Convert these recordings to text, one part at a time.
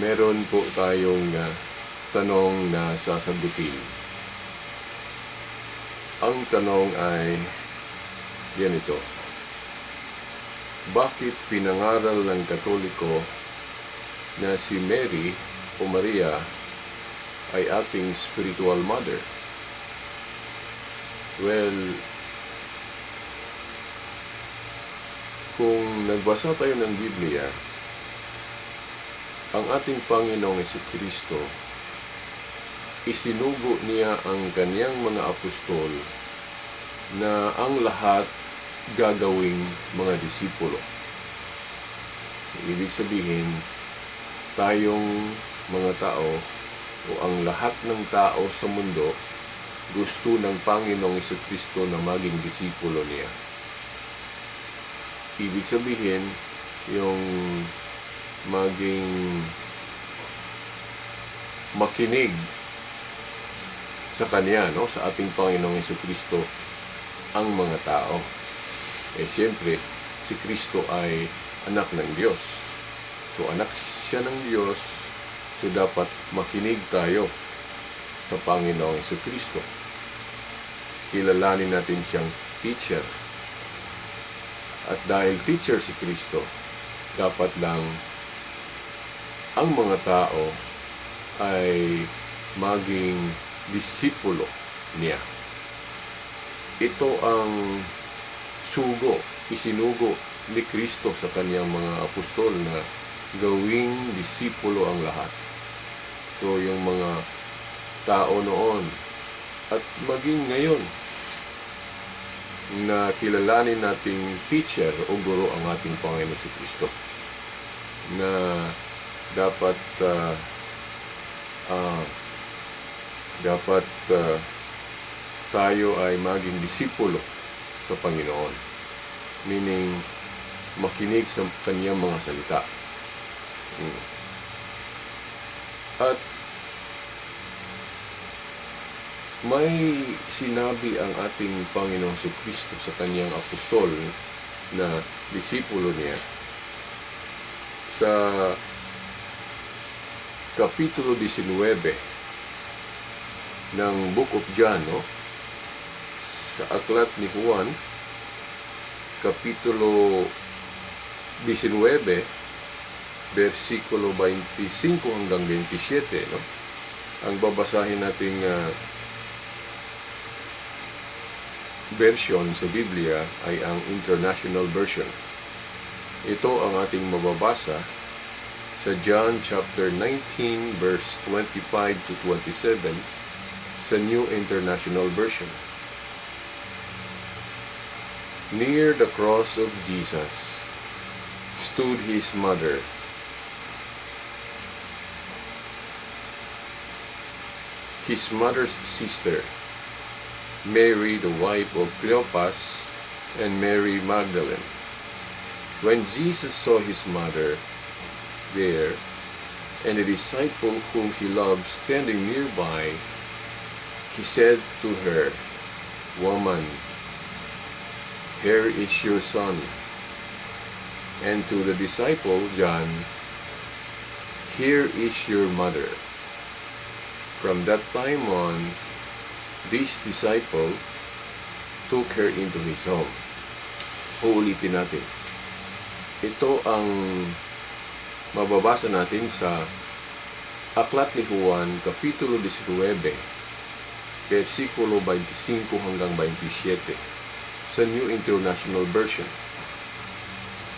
Meron po tayong ah, tanong na sasagutin. Ang tanong ay ganito. Bakit pinangaral ng Katoliko na si Mary o Maria ay ating spiritual mother? Well, kung nagbasa tayo ng Biblia, ang ating Panginoong Kristo, isinugo niya ang kanyang mga apostol na ang lahat gagawing mga disipulo. Ibig sabihin, tayong mga tao o ang lahat ng tao sa mundo gusto ng Panginoong Kristo na maging disipulo niya. Ibig sabihin, yung maging makinig sa Kanya, no? sa ating Panginoong Yeso Kristo, ang mga tao. Eh, siyempre, si Kristo ay anak ng Diyos. So, anak siya ng Diyos, so dapat makinig tayo sa Panginoong Yeso Kristo. Kilalanin natin siyang teacher. At dahil teacher si Kristo, dapat lang ang mga tao ay maging disipulo niya. Ito ang sugo, isinugo ni Kristo sa kanyang mga apostol na gawing disipulo ang lahat. So yung mga tao noon at maging ngayon na kilalanin nating teacher o guro ang ating Panginoon si Kristo na dapat uh, uh, dapat uh, tayo ay maging disipulo sa Panginoon. Meaning, makinig sa kanyang mga salita. Hmm. At may sinabi ang ating Panginoong si Kristo sa kanyang apostol na disipulo niya sa Kapitulo 19 ng Book of John, no? sa aklat ni Juan, Kapitulo 19, versikulo 25 hanggang 27. No? Ang babasahin nating uh, version sa Biblia ay ang International Version. Ito ang ating mababasa sa John chapter 19 verse 25 to 27 sa New International Version. Near the cross of Jesus stood his mother. His mother's sister, Mary, the wife of Cleopas, and Mary Magdalene. When Jesus saw his mother there, and the disciple whom he loved standing nearby, he said to her, Woman, here is your son. And to the disciple John, Here is your mother. From that time on, this disciple took her into his home. Uulitin natin. Ito ang mababasa natin sa Aklat ni Juan, Kapitulo 19, versikulo 25 hanggang 27 sa New International Version.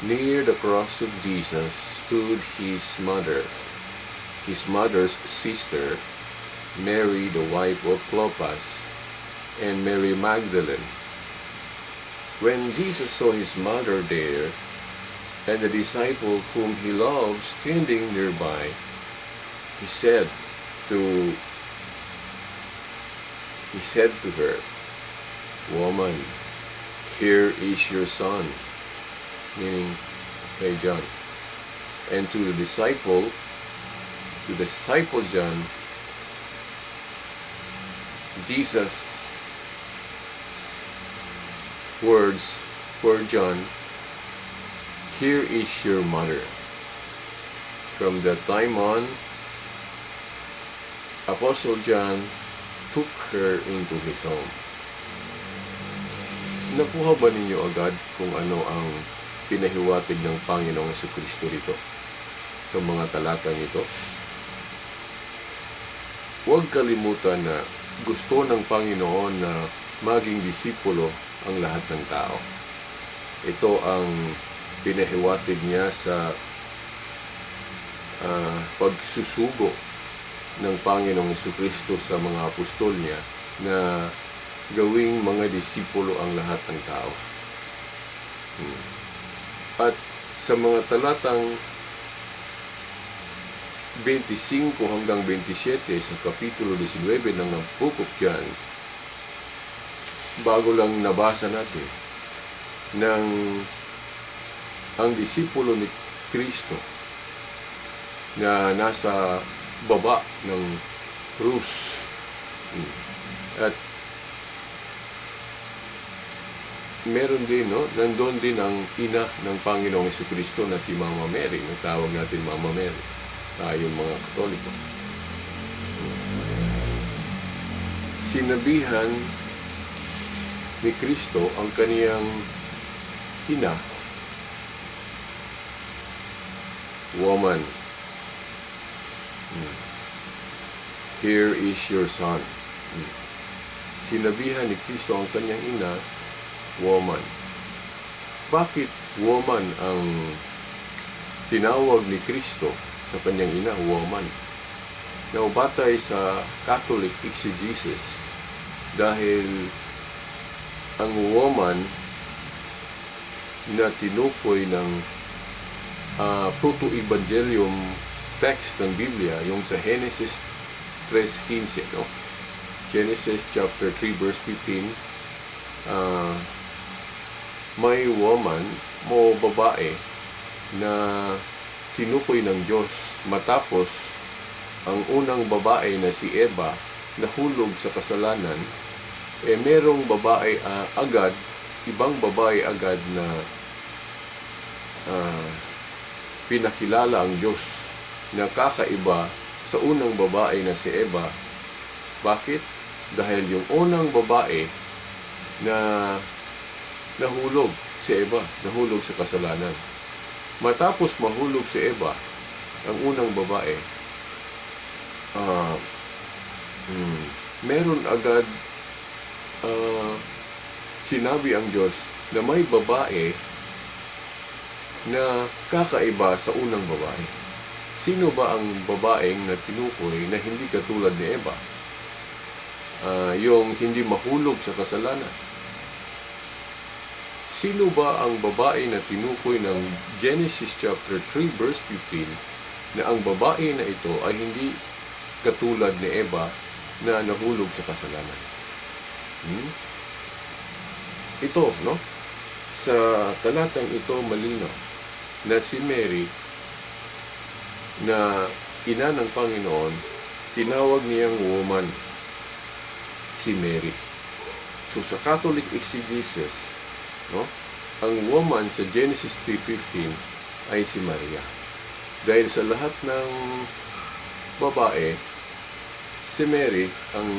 Near the cross of Jesus stood his mother, his mother's sister, Mary, the wife of Clopas, and Mary Magdalene. When Jesus saw his mother there, and the disciple whom he loved standing nearby, he said to he said to her, Woman, here is your son, meaning kay John. And to the disciple, to the disciple John, Jesus words for John, Here is your mother. From that time on, Apostle John took her into his home. Nakuha ba ninyo agad kung ano ang pinahiwatig ng Panginoong Yesu Kristo rito sa mga talatang ito? Huwag kalimutan na gusto ng Panginoon na maging disipulo ang lahat ng tao. Ito ang pinahiwatig niya sa ah, pagsusugo ng Panginoong Kristo sa mga apostol niya na gawing mga disipulo ang lahat ng tao. Hmm. At sa mga talatang 25 hanggang 27 sa Kapitulo 19 ng of John, bago lang nabasa natin, ng ang disipulo ni Kristo na nasa baba ng krus. At meron din, no? Nandun din ang ina ng Panginoong Kristo na si Mama Mary. Natawag natin Mama Mary. Tayong mga Katoliko. Sinabihan ni Kristo ang kaniyang ina, Woman, hmm, here is your son. Hmm. Sinabihan ni Kristo ang kanyang ina, woman. Bakit woman ang tinawag ni Kristo sa kanyang ina, woman? Now, batay sa Catholic exegesis, dahil ang woman na tinukoy ng uh, proto-evangelium text ng Biblia, yung sa Genesis 3.15, no? Genesis chapter 3 verse 15, uh, may woman mo babae na tinukoy ng Diyos matapos ang unang babae na si Eva nahulog sa kasalanan eh merong babae uh, agad ibang babae agad na uh, pinakilala ang Diyos na kakaiba sa unang babae na si Eva bakit? Dahil yung unang babae na nahulog si Eva, nahulog sa kasalanan. Matapos mahulog si Eva, ang unang babae, uh, hmm, meron agad uh, sinabi ang Diyos na may babae na kakaiba sa unang babae. Sino ba ang babaeng na tinukoy na hindi katulad ni Eva? Uh, yung hindi mahulog sa kasalanan Sino ba ang babae na tinukoy ng Genesis chapter 3 verse 15 na ang babae na ito ay hindi katulad ni Eva na nahulog sa kasalanan? Hmm? Ito, no? Sa talatang ito malinaw na si Mary na ina ng Panginoon, tinawag niyang woman si Mary. So sa Catholic exegesis, No? Ang woman sa Genesis 3.15 ay si Maria. Dahil sa lahat ng babae, si Mary ang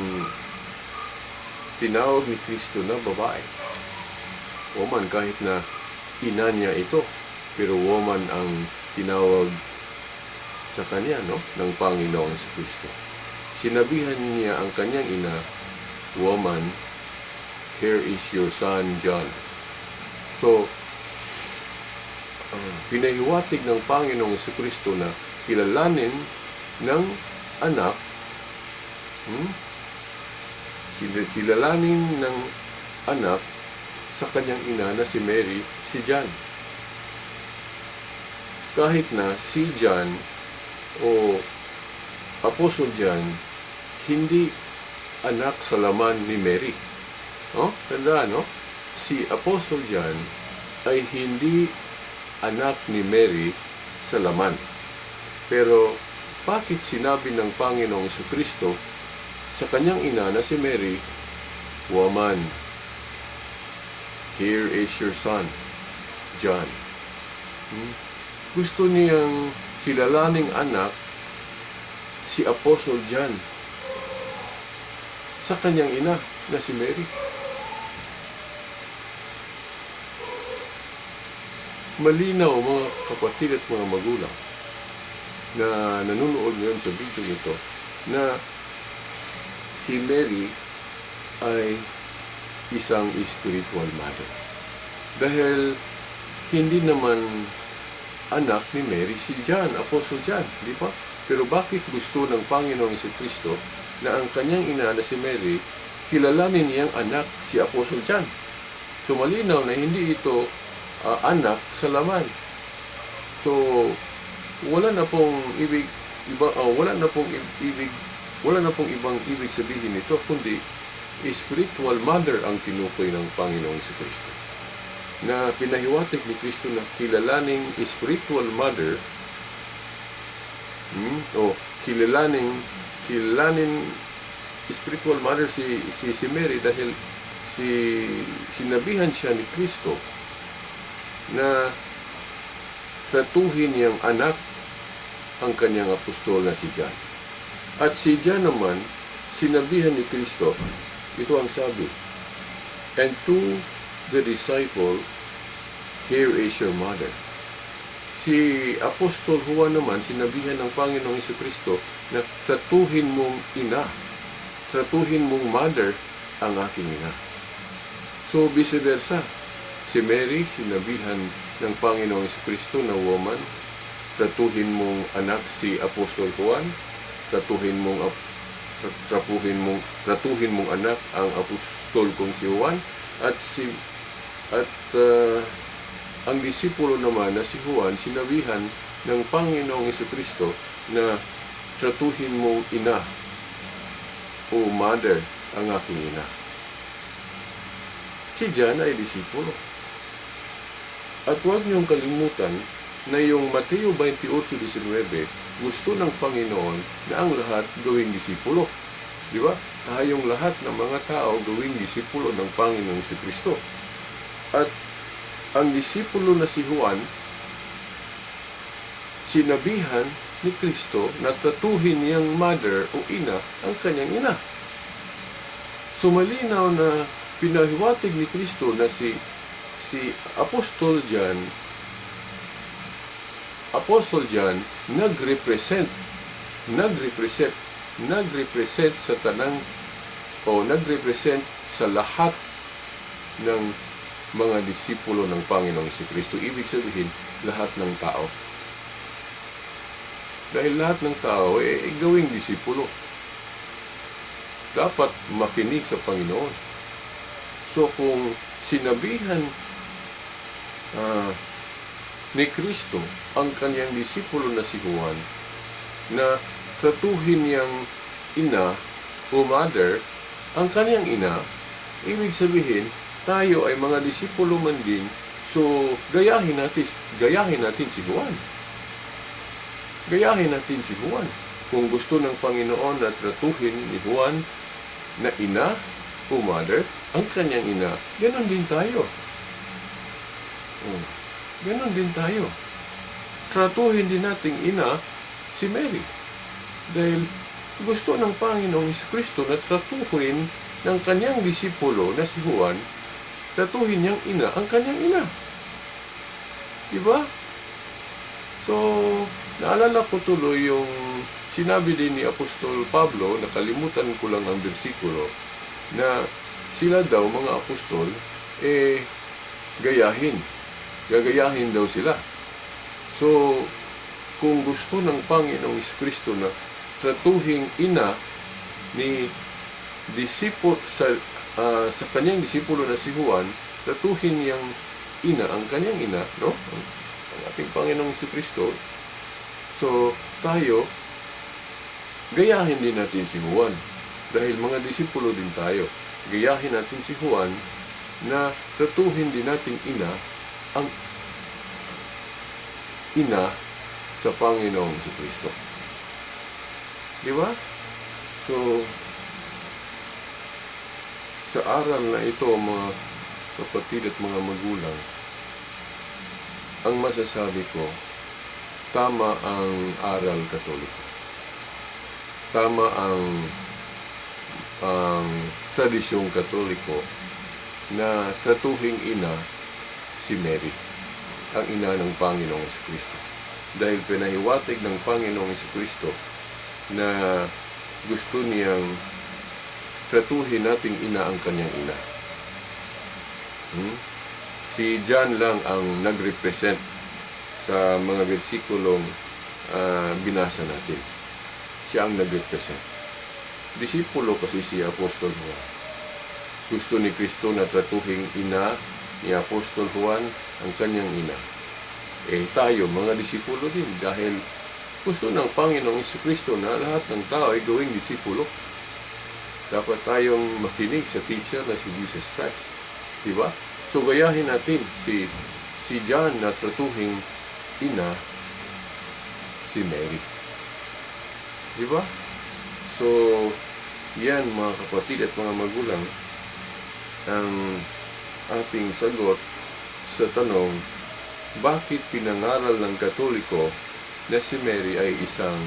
tinawag ni Kristo na babae. Woman kahit na ina niya ito, pero woman ang tinawag sa kanya no ng Panginoong si Kristo. Sinabihan niya ang kanyang ina, Woman, here is your son John. So, uh, pinahiwatig ng Panginoong Kristo na kilalanin ng anak, hmm? kilalanin ng anak sa kanyang ina na si Mary, si John. Kahit na si John o Apostle John, hindi anak sa laman ni Mary. No? Tandaan, no? Si Apostle John ay hindi anak ni Mary sa laman. Pero bakit sinabi ng Panginoong Kristo sa kanyang ina na si Mary, Woman, Here is your son, John. Hmm? Gusto niyang kilalaning anak si Apostle John sa kanyang ina na si Mary. Malinaw mga kapatid at mga magulang na nanonood ngayon sa video nito na si Mary ay isang spiritual mother. Dahil hindi naman anak ni Mary si John, Apostle John, di ba? Pero bakit gusto ng Panginoong Kristo na ang kanyang ina na si Mary kilalanin niyang anak si Apostle John? So malinaw na hindi ito ah, anak sa laman. So wala na pong ibig iba ah, wala na pong ibig wala na pong ibang ibig sabihin nito kundi spiritual mother ang tinukoy ng Panginoong Kristo na pinahiwatig ni Kristo na kilalaning spiritual mother hmm, o kilalaning kilalanin spiritual mother si si si Mary dahil si sinabihan siya ni Kristo na tratuhin niyang anak ang kanyang apostol na si John. At si John naman, sinabihan ni Kristo, ito ang sabi, And to the disciple, here is your mother. Si Apostol Juan naman, sinabihan ng Panginoong Iso Kristo na tratuhin mong ina, tratuhin mong mother ang aking ina. So, vice versa. Si Mary, sinabihan ng Panginoong Kristo na woman, tratuhin mong anak si Apostol Juan, tratuhin mong ap- tra- trapuhin mong tratuhin mong anak ang apostol kong si Juan at si at ah, ang disipulo naman na si Juan sinabihan ng Panginoong Kristo na tratuhin mong ina o mother ang aking ina. Si John ay disipulo. At huwag niyong kalimutan na yung Mateo 28.19, gusto ng Panginoon na ang lahat gawing disipulo. Di ba? Tayong lahat ng mga tao gawing disipulo ng Panginoong si Kristo. At ang disipulo na si Juan, sinabihan ni Kristo na tatuhin niyang mother o ina ang kanyang ina. So malinaw na pinahiwatig ni Kristo na si si Apostol John Apostle John nagrepresent nagrepresent nagrepresent sa tanang o nagrepresent sa lahat ng mga disipulo ng Panginoong si Kristo. Ibig sabihin, lahat ng tao. Dahil lahat ng tao, eh, eh, gawing disipulo. Dapat makinig sa Panginoon. So kung sinabihan ah, ni Kristo ang kanyang disipulo na si Juan na tratuhin niyang ina o mother ang kanyang ina, ibig sabihin, tayo ay mga disipulo man din, so gayahin natin, gayahin natin si Juan. Gayahin natin si Juan. Kung gusto ng Panginoon na tratuhin ni Juan na ina o mother, ang kanyang ina, ganon din tayo. Oh. Ganon din tayo. Tratuhin din nating ina si Mary. Dahil gusto ng Panginoong Kristo na tratuhin ng kanyang disipulo na si Juan, tratuhin niyang ina ang kanyang ina. Diba? So, naalala ko tuloy yung sinabi din ni Apostol Pablo, nakalimutan ko lang ang bersikulo, na sila daw, mga apostol, eh, gayahin. Gagayahin daw sila. So, kung gusto ng Panginoong Kristo na tratuhing ina ni disipo sa ah, sa kanyang disipulo na si Juan, tratuhin niyang ina ang kanyang ina, no? Ang, ating Panginoong Kristo. So, tayo gayahin din natin si Juan dahil mga disipulo din tayo. Gayahin natin si Juan na tratuhin din nating ina ang ina sa Panginoong si Kristo. Di ba? So, sa aral na ito, mga kapatid at mga magulang, ang masasabi ko, tama ang aral katoliko. Tama ang ang tradisyong katoliko na tratuhing ina si Mary, ang ina ng Panginoong Kristo. Dahil pinahiwatig ng Panginoong Kristo na gusto niyang tratuhin nating ina ang kanyang ina. Hmm? Si John lang ang nag-represent sa mga versikulong ah, binasa natin. Siya ang nag-represent. Disipulo kasi si Apostol Juan. Gusto ni Kristo na tratuhing ina ni Apostol Juan ang kanyang ina. Eh tayo, mga disipulo din, dahil gusto ng Panginoong Kristo na lahat ng tao ay gawing disipulo. Dapat tayong makinig sa teacher na si Jesus Christ. Di ba? So gayahin natin si si John na tratuhing ina si Mary. Di ba? So, yan mga kapatid at mga magulang ang ating sagot sa tanong bakit pinangaral ng Katoliko na si Mary ay isang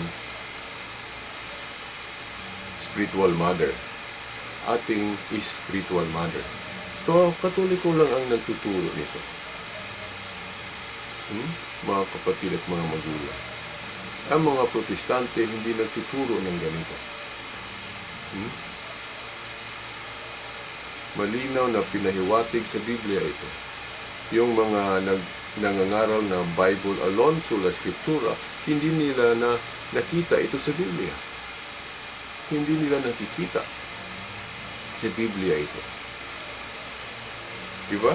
spiritual mother. Ating spiritual mother. So, Katoliko lang ang nagtuturo nito. Hmm? Mga kapatid at mga magulang. Ang mga protestante hindi nagtuturo ng ganito. Hmm? Malinaw na pinahiwatig sa Biblia ito. Yung mga nag, nangangaral na Bible alone, sula Scriptura, hindi nila na nakita ito sa Biblia. Hindi nila nakikita sa Biblia ito. Di ba?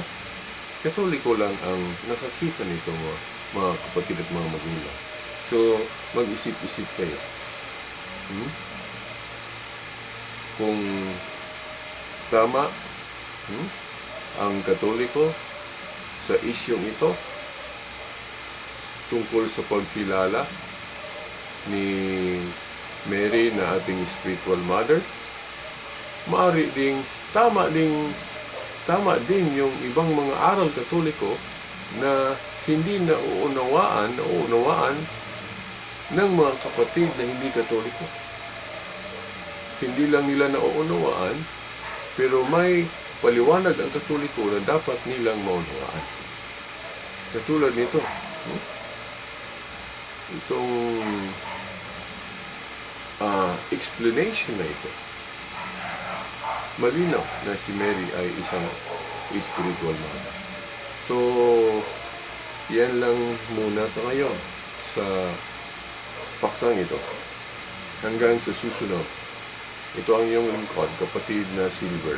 Katoliko lang ang nakakita nito mga, mga kapatid at mga magulang. So, mag-isip-isip kayo. Hmm? Kung tama hmm? ang katoliko sa isyong ito tungkol sa pagkilala ni Mary na ating spiritual mother, maari ding tama ding tama din yung ibang mga aral katoliko na hindi na uunawaan, uunawaan ng mga kapatid na hindi katoliko. Hindi lang nila nauunawaan, pero may paliwanag ang katoliko na dapat nilang maunawaan. Katulad nito, no? itong ah, explanation na ito. Malinaw na si Mary ay isang spiritual mother. So, yan lang muna sa ngayon sa paksang ito. Hanggang sa susunod, ito ang iyong lingkod, kapatid na Silver.